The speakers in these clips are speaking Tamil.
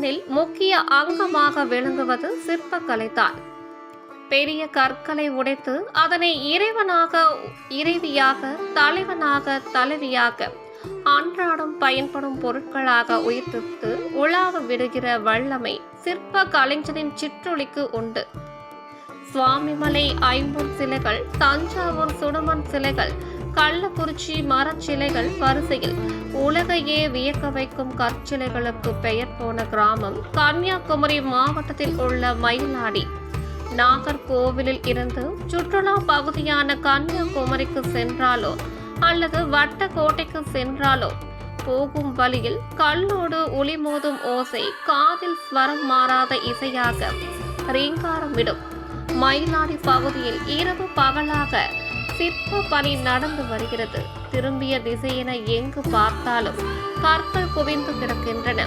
கலைஞர்களின் முக்கிய அங்கமாக விளங்குவது சிற்பக்கலைதான். பெரிய கற்களை உடைத்து அதனை இறைவனாக இறைவியாக தலைவனாக தலைவியாக அன்றாடம் பயன்படும் பொருட்களாக உயிர்ப்பித்து உலாவ விடுகிற வல்லமை சிற்ப கலைஞரின் சிற்றொலிக்கு உண்டு. சுவாமிமலை ஐம்பூர் சிலைகள் தஞ்சாவூர் சுடமன் சிலைகள் கள்ளக்குறிச்சி மரச்சிலைகள் வரிசையில். உலகையே வியக்க வைக்கும் கற்சிலைகளுக்கு பெயர் போன கிராமம் கன்னியாகுமரி மாவட்டத்தில் உள்ள மயிலாடி. நாகர்கோவிலில் இருந்து சுற்றுலா பகுதியான கன்னியாகுமரிக்கு சென்றாலோ அல்லது வட்டக்கோட்டைக்கு சென்றாலோ போகும் வழியில் கல்லோடு ஒளி மோதும் ஓசை காதில் ஸ்வரம் மாறாத இசையாக ரீங்காரமிடும் மயிலாடி பகுதியில் இரவு பகலாக சிற்ப பணி நடந்து வருகிறது. திரும்பிய திசையென எங்கு பார்த்தாலும் கற்கள் குவிந்து கிடக்கின்றன.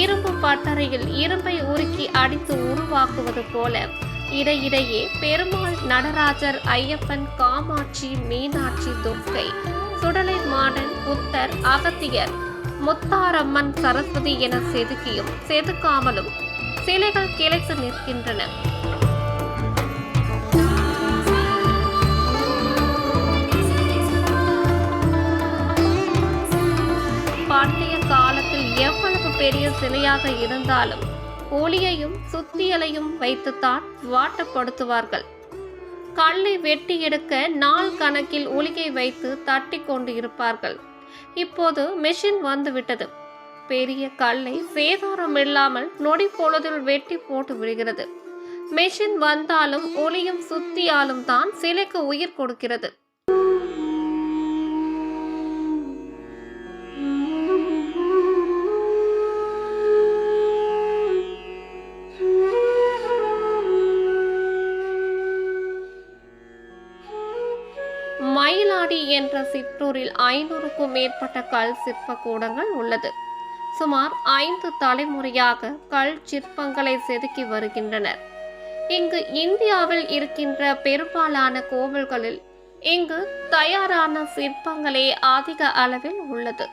இரும்பு பட்டறையில் இரும்பை உருக்கி அடித்து உருவாக்குவது போல இடையிடையே பெருமாள் நடராஜர் ஐயப்பன் காமாட்சி மீனாட்சி துர்க்கை சுடலை மாடன் புத்தர் அகத்தியர் முத்தாரம்மன் சரஸ்வதி என செதுக்கியும் செதுக்காமலும் சிலைகள் கிளைத்து நிற்கின்றன. பண்டைய காலத்தில் எவ்வளவு பெரிய சிலையாக இருந்தாலும் ஒளியையும் சுத்தியலையும் வைத்துத்தான் வாட்டப்படுத்துவார்கள். கல்லை வெட்டி எடுக்க நாள் கணக்கில் ஒளியை வைத்து தட்டி கொண்டு இருப்பார்கள். இப்போது மெஷின் வந்துவிட்டது. பெரிய கல்லை சேதாரம் இல்லாமல் நொடி பொழுதில் வெட்டி போட்டு விடுகிறது. மெஷின் வந்தாலும் ஒளியும் சுத்தியாலும் தான் சிலைக்கு உயிர் கொடுக்கிறது. மயிலாடி என்ற சிற்றூரில் ஐநூறுக்கும் மேற்பட்ட கல் சிற்ப கூடங்கள் உள்ளது. சுமார் ஐந்து தலைமுறையாக கல் சிற்பங்களை செதுக்கி வருகின்றனர். இங்கு இந்தியாவில் இருக்கின்ற பெரும்பாலான கோவில்களில் இங்கு தயாரான சிற்பங்களே அதிக அளவில் உள்ளது.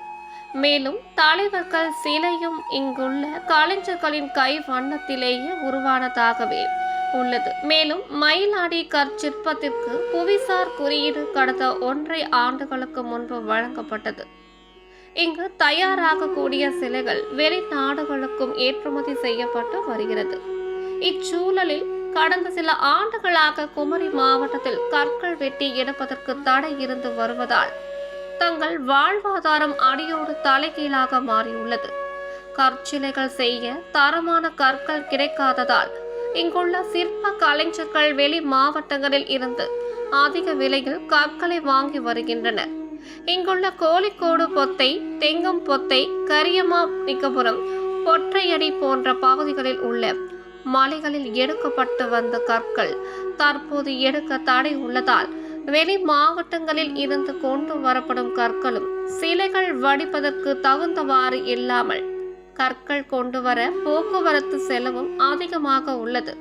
மேலும் தலைவர்கள் சிலையும் இங்குள்ள கலைஞர்களின் கை வண்ணத்திலேயே உருவானதாகவே உள்ளது. மேலும் மயிலாடி கற்சிற்பத்திற்கு புவிசார் குறியீடு கடந்த ஒன்றை ஆண்டுகளுக்கு முன்பு வழங்கப்பட்டது. இங்கு தயாராகக்கூடிய சிலைகள் வெளிநாடுகளுக்கும் ஏற்றுமதி செய்யப்பட்டு வருகிறது. இச்சூழலில் கடந்த சில ஆண்டுகளாக குமரி மாவட்டத்தில் கற்கள் வெட்டி எடுப்பதற்கு தடை இருந்து வருவதால் தங்கள் வாழ்வாதாரம் அடியோடு தலைகீழாக மாறியுள்ளது. கற்சிலைகள் செய்ய தரமான கற்கள் கிடைக்காததால் இங்குள்ள சிற்ப கலைஞர்கள் வெளி மாவட்டங்களில் இருந்து அதிக விலையில் கற்களை வாங்கி வருகின்றனர் இங்குள்ள கோழிக்கோடு பொத்தை தெங்கம் பொத்தை கரியமா நிக்கபுரம் பொற்றையடி போன்ற பகுதிகளில் உள்ள மலைகளில் எடுக்கப்பட்டு வந்த கற்கள் தற்போது எடுக்க தடை உள்ளதால் வெளி மாவட்டங்களில் இருந்து கொண்டு வரப்படும் கற்களும் சிலைகள் வடிப்பதற்கு தகுந்தவாறு இல்லாமல் கற்கள் கொண்டு வர போக்குவரத்து செலவும் அதிகமாக உள்ளது.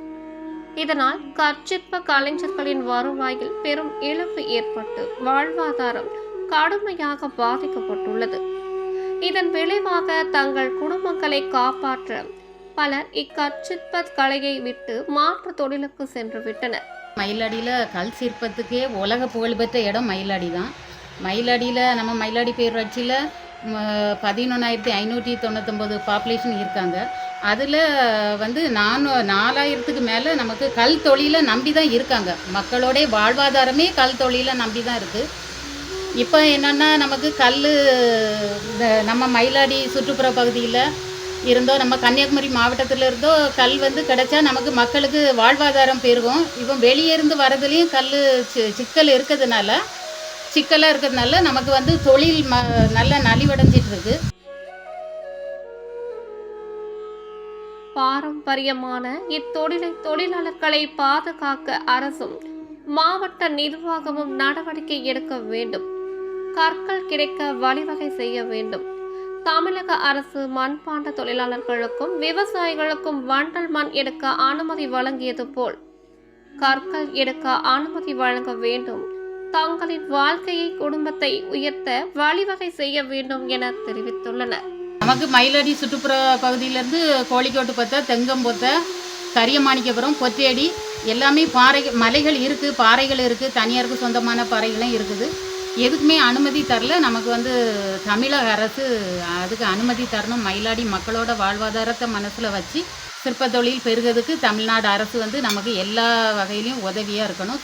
இதனால் கற்சிற்ப கலைஞர்களின் வருவாயில் பெரும் இழப்பு ஏற்பட்டு வாழ்வாதாரம் கடுமையாக பாதிக்கப்பட்டுள்ளது. இதன் விளைவாக தங்கள் குடும்பங்களை காப்பாற்ற பலர் இக்கற்சிற்ப கலையை விட்டு மாற்று தொழிலுக்கு சென்று விட்டனர். மயிலாடியில் கல் சிற்பத்துக்கே உலக புகழ்பெற்ற இடம் மயிலாடி தான் மயிலாடியில் நம்ம மயிலாடி பேரூராட்சியில் பதினொன்றாயிரத்தி ஐநூற்றி தொண்ணூத்தொம்பது பாப்புலேஷன் இருக்காங்க. அதில் வந்து நானூ நாலாயிரத்துக்கு மேலே நமக்கு கல் தொழிலை நம்பி தான் இருக்காங்க. மக்களோடைய வாழ்வாதாரமே கல் தொழிலை நம்பி தான் இருக்குது இப்போ என்னென்னா நமக்கு கல் இந்த நம்ம மயிலாடி சுற்றுப்புற பகுதியில் இருந்தோ நம்ம கன்னியாகுமரி மாவட்டத்தில் இருந்தோ கல் வந்து கிடைச்சா நமக்கு மக்களுக்கு வாழ்வாதாரம் பெருகும். இப்போ வெளியே இருந்து வரதுலேயும் கல் சி சிக்கல் இருக்கிறதுனால சிக்கலாக இருக்கிறதுனால நமக்கு வந்து தொழில் ம நல்ல நலிவடைஞ்சிட்டு இருக்கு பாரம்பரியமான இத்தொழிலை தொழிலாளர்களை பாதுகாக்க அரசும் மாவட்ட நிர்வாகமும் நடவடிக்கை எடுக்க வேண்டும். கற்கள் கிடைக்க வழிவகை செய்ய வேண்டும். தமிழக அரசு மண்பாண்ட தொழிலாளர்களுக்கும் விவசாயிகளுக்கும் வண்டல் மண் எடுக்க அனுமதி வழங்கியது போல் கற்கள் எடுக்க அனுமதி வழங்க வேண்டும். தங்களின் வாழ்க்கையை குடும்பத்தை உயர்த்த வழிவகை செய்ய வேண்டும் என தெரிவித்துள்ளனர். நமக்கு மயிலாடி சுற்றுப்புற பகுதியிலேருந்து கோழிக்கோட்டு பத்த தெங்கம்பொத்த கரியமாணிக்கபுரம் பொத்தேடி எல்லாமே பாறை மலைகள் இருக்குது பாறைகள் இருக்குது தனியாருக்கு சொந்தமான பாறைகளும் இருக்குது. எதுக்குமே அனுமதி தரல. நமக்கு வந்து தமிழக அரசு அதுக்கு அனுமதி தரணும். மயிலாடி மக்களோட வாழ்வாதாரத்தை மனசில் வச்சு சிற்பத்தொழில் பெருகிறதுக்கு தமிழ்நாடு அரசு வந்து நமக்கு எல்லா வகையிலையும் உதவியாக இருக்கணும்.